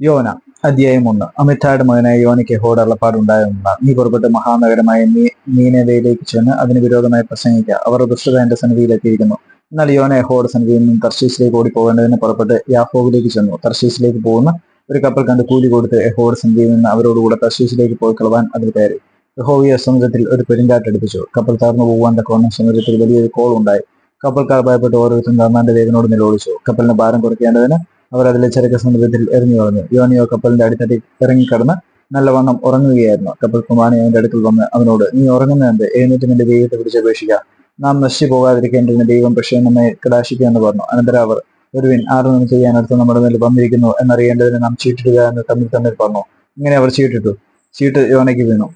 യോന അധ്യായം ഒന്ന്. അമിതായുടെ മകനായ യോനയ്ക്ക് ഹോട് അള്ളപ്പാടുണ്ടായിരുന്നില്ല നീ പുറപ്പെട്ട് മഹാനഗരമായ മീനവയിലേക്ക് ചെന്ന് അതിന് വിരോധമായി പ്രസംഗിക്കുക. അവർ ദുഷ്ടത എന്റെ സന്നിധിയിലെത്തിയിരിക്കുന്നു എന്നാൽ യോന ഹോട് സന്നിധിയിൽ നിന്ന് തർശീസിലേക്ക് ഓടി പോകേണ്ടതിന് പുറപ്പെട്ട് യാഫോവിലേക്ക് ചെന്നു. തർശീസിലേക്ക് പോകുന്ന ഒരു കപ്പൽ കണ്ട് കൂലി കൊടുത്ത് എഹോഡ് സന്ധിയിൽ നിന്ന് അവരോടുകൂടെ തർശീസിലേക്ക് പോയി കളവാൻ അതിൽ കയറി. യഹോവിയ സമുദ്രത്തിൽ ഒരു പെരുങ്കാറ്റടിപ്പിച്ചു കപ്പൽ തകർന്നു പോകാൻ തക്കവണ്ണം സമുദ്രത്തിൽ വലിയൊരു കോൾ ഉണ്ടായി. കപ്പൽക്കാർ ഭയപ്പെട്ട് ഓരോരുത്തരും തന്നാന്റെ ദേവനോട് നിലവിളിച്ചു കപ്പലിന് ഭാരം കുറയ്ക്കേണ്ടതിന് അവർ അതിലെ ചരക്ക് സമുദ്രത്തിൽ എറിഞ്ഞു കളഞ്ഞു. യോനിയോ കപ്പലിന്റെ അടിത്തട്ടി ഇറങ്ങിക്കടന്ന് നല്ലവണ്ണം ഉറങ്ങുകയായിരുന്നു. കപ്പൽ കുമാനി അവന്റെ അടുക്കൽ വന്ന് അവനോട് നീ ഉറങ്ങുന്നതെന്ത്? എഴുന്നേറ്റ് നിന്റെ ദൈവത്തെ പിടിച്ച് അപേക്ഷിക്കുക നാം നശിച്ചു പോകാതിരിക്കേണ്ടതിന് ദൈവം പക്ഷേ നമ്മെ കടാശിക്കുക എന്ന് പറഞ്ഞു. അനന്തരം അവർ ഒരുവിൻ നിന്ന് ചെയ്യാനടുത്ത് നമ്മുടെ മേൽ വന്നിരിക്കുന്നു എന്നറിയേണ്ടതിന് നാം ചീട്ടിടുക എന്ന് തമ്മിൽ തമ്മിൽ പറഞ്ഞു. ഇങ്ങനെ അവർ ചീട്ടിട്ടു. ചീട്ട് യോനയ്ക്ക് വീണു.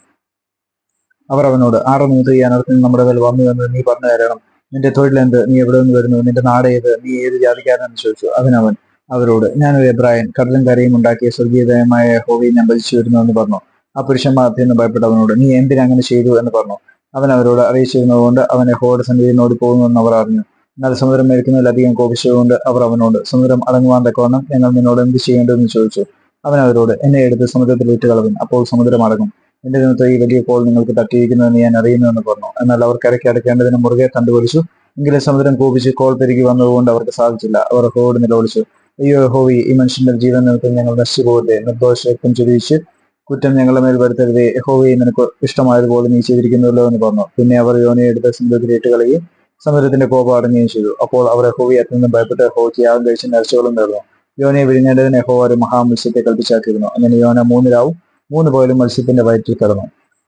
അവർ അവനോട് നിന്ന് ചെയ്യാനടുത്ത് നമ്മുടെ മേൽ വന്നു എന്ന് നീ പറഞ്ഞു തരണം നിന്റെ തൊഴിലെന്ത്? നീ എവിടെ നിന്ന് വരുന്നു? നിന്റെ നാട് ഏത്? നീ ഏത് ജാതിക്കാരനെന്ന് ചോദിച്ചു. അതിനവൻ അവരോട് ഞാനൊരു എബ്രായൻ കടലും കരയും ഉണ്ടാക്കിയ സ്വർഗീയതയമായ ഹോവിയെ ഞാൻ ഭജിച്ചു വരുന്നു എന്ന് പറഞ്ഞു. ആ പുരുഷന്മാർ എന്ന് ഭയപ്പെട്ട അവനോട് നീ എന്തിനങ്ങനെ ചെയ്തു? എന്ന് പറഞ്ഞു. അവൻ അവരോട് അറിയിച്ചിരുന്നതുകൊണ്ട് അവൻ സന്നിധിയിൽ ഓടി പോകുന്നുവെന്ന് അവർ അറിഞ്ഞു. എന്നാൽ സമുദ്രം മേൽക്കുന്നതിലധികം കോപിച്ചതുകൊണ്ട് അവർ അവനോട് സമുദ്രം അടങ്ങുവാൻ തക്കവണ്ണം ഞങ്ങൾ നിന്നോട് എന്ത് ചെയ്യേണ്ടതെന്ന് ചോദിച്ചു. അവൻ അവരോട് എന്നെ എടുത്ത് സമുദ്രത്തിൽ ഇട്ട് കളവിൻ അപ്പോൾ സമുദ്രം അടങ്ങും. എന്റെ നിമിത്തം ഈ വലിയ കോൾ നിങ്ങൾക്ക് തട്ടിയിരിക്കുന്നുവെന്ന് ഞാൻ അറിയുന്നുവെന്ന് പറഞ്ഞു. എന്നാൽ അവർ കരയ്ക്ക് അടയ്ക്കേണ്ടതിന് മുറുകെ കണ്ടുപിടിച്ചു എങ്കിലും സമുദ്രം കോപിച്ച് കോൾ പെരുകി വന്നതുകൊണ്ട് അവർക്ക് സാധിച്ചില്ല. അവർ ഹോട് നിലവിളിച്ചു. അയ്യോ ഹോവി ഈ മനുഷ്യന്റെ ജീവൻ നിമിത്തം ഞങ്ങൾ നശിച്ചു പോകട്ടെ നിർദോഷ രക്തം കുറ്റം ഞങ്ങളുടെ മേൽ വരുത്തരുതേ. ഹോവി നിനക്ക് ഇഷ്ടമായതുപോലെ നീ ചെയ്തിരിക്കുന്നല്ലോ എന്ന് പറഞ്ഞു. പിന്നെ അവർ യോനെ എടുത്ത സമുദ്രത്തിൽ ഇട്ടുകളയുകയും സമുദ്രത്തിന്റെ കോപം അടങ്ങുകയും ചെയ്തു. അപ്പോൾ അവർ ഹോവി അത്യന്തം ഭയപ്പെട്ട് ഹോയ്ക്ക് യാഗം കഴിച്ച് നരച്ചുകളും നേർന്നു. യോനയെ വിരിഞ്ഞേണ്ടതിന് ഹോ ഒരു മഹാമത്സ്യത്തെ കൽപ്പിച്ചാക്കിയിരുന്നു. അങ്ങനെ യോന മൂന്നിലാവും മൂന്ന് പോയാലും മത്സ്യത്തിന്റെ വയറ്റിൽ കിടന്നു.